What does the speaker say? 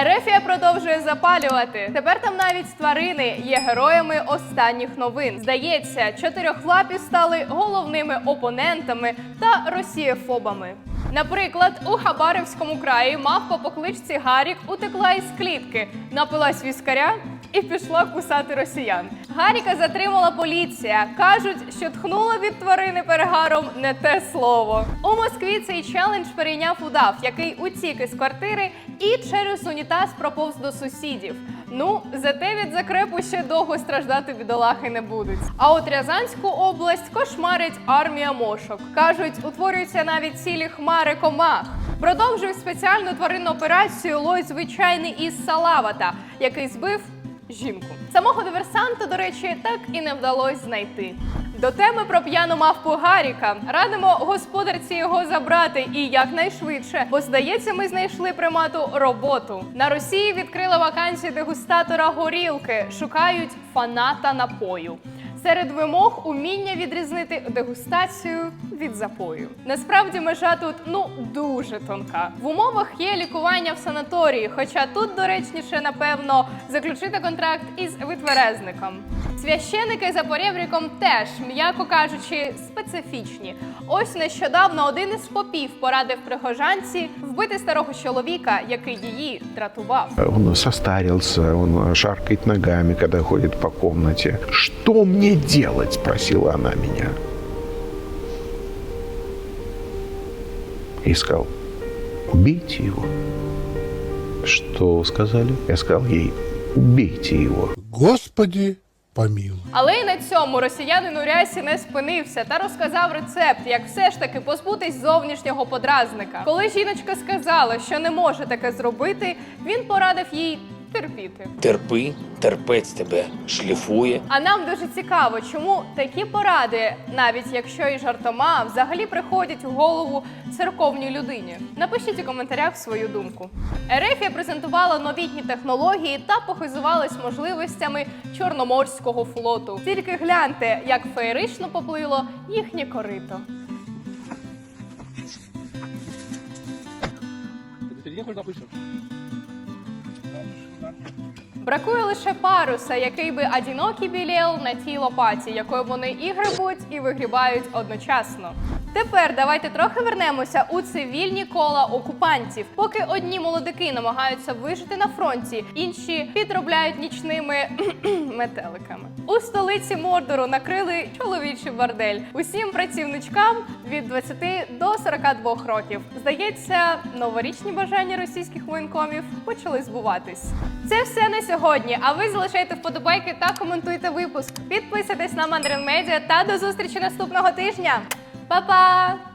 Ерефія продовжує запалювати. Тепер там навіть тварини є героями останніх новин. Здається, чотирьохлапі стали головними опонентами та росієфобами. Наприклад, у Хабаровському краї мавпа по кличці Гарік утекла із клітки, напилась віскаря і пішла кусати росіян. Гаріка затримала поліція. Кажуть, що тхнула від тварини перегаром не те слово. У Москві цей челендж перейняв удав, який утік із квартири і через унітаз проповз до сусідів. Ну, зате від закрепу ще довго страждати бідолахи не будуть. А от Рязанську область кошмарить армія мошок. Кажуть, утворюються навіть цілі хмари комах. Продовжує спеціальну тваринну операцію лось звичайний із Салавата, який збив жінку. Самого диверсанта, до речі, так і не вдалося знайти. До теми про п'яну мавпу Гаріка радимо господарці його забрати і якнайшвидше, бо здається, ми знайшли примату роботу. На Росії відкрила вакансію дегустатора горілки. Шукають фаната напою. Серед вимог уміння відрізнити дегустацію від запою. Насправді межа тут ну дуже тонка. В умовах є лікування в санаторії, хоча тут доречніше, напевно, заключити контракт із витверезником. Священики за поребріком теж, м'яко кажучи, специфічні. Ось нещодавно один із попів порадив прихожанці вбити старого чоловіка, який її дратував. Он состарился, он шаркает ногами, когда ходит по комнате. «Что мне делать?» – спросила она меня. И сказал, убейте его. Что вы сказали? Я сказал ей, убейте его. Господи помилуй. Але й на цьому росіянин у рясі не спинився та розказав рецепт, як все ж таки позбутись зовнішнього подразника. Коли жіночка сказала, що не може таке зробити, він порадив їй терпіти. Терпи, терпець тебе шліфує. А нам дуже цікаво, чому такі поради, навіть якщо і жартома, взагалі приходять у голову церковній людині. Напишіть у коментарях свою думку. Ерефія презентувала новітні технології та похизувалась можливостями Чорноморського флоту. Тільки гляньте, як феєрично поплило їхнє корито. Бракує лише паруса, який би одинокий білєл на тій лопаті, якою вони і грибуть, і вигрібають одночасно. Тепер давайте трохи вернемося у цивільні кола окупантів. Поки одні молодики намагаються вижити на фронті, інші підробляють нічними метеликами. У столиці Мордору накрили чоловічий бордель. Усім працівничкам від 20 до 42 років. Здається, новорічні бажання російських воєнкомів почали збуватись. Це все на сьогодні. А ви залишайте вподобайки та коментуйте випуск. Підписуйтесь на Мандрин Медіа та до зустрічі наступного тижня. 拜拜。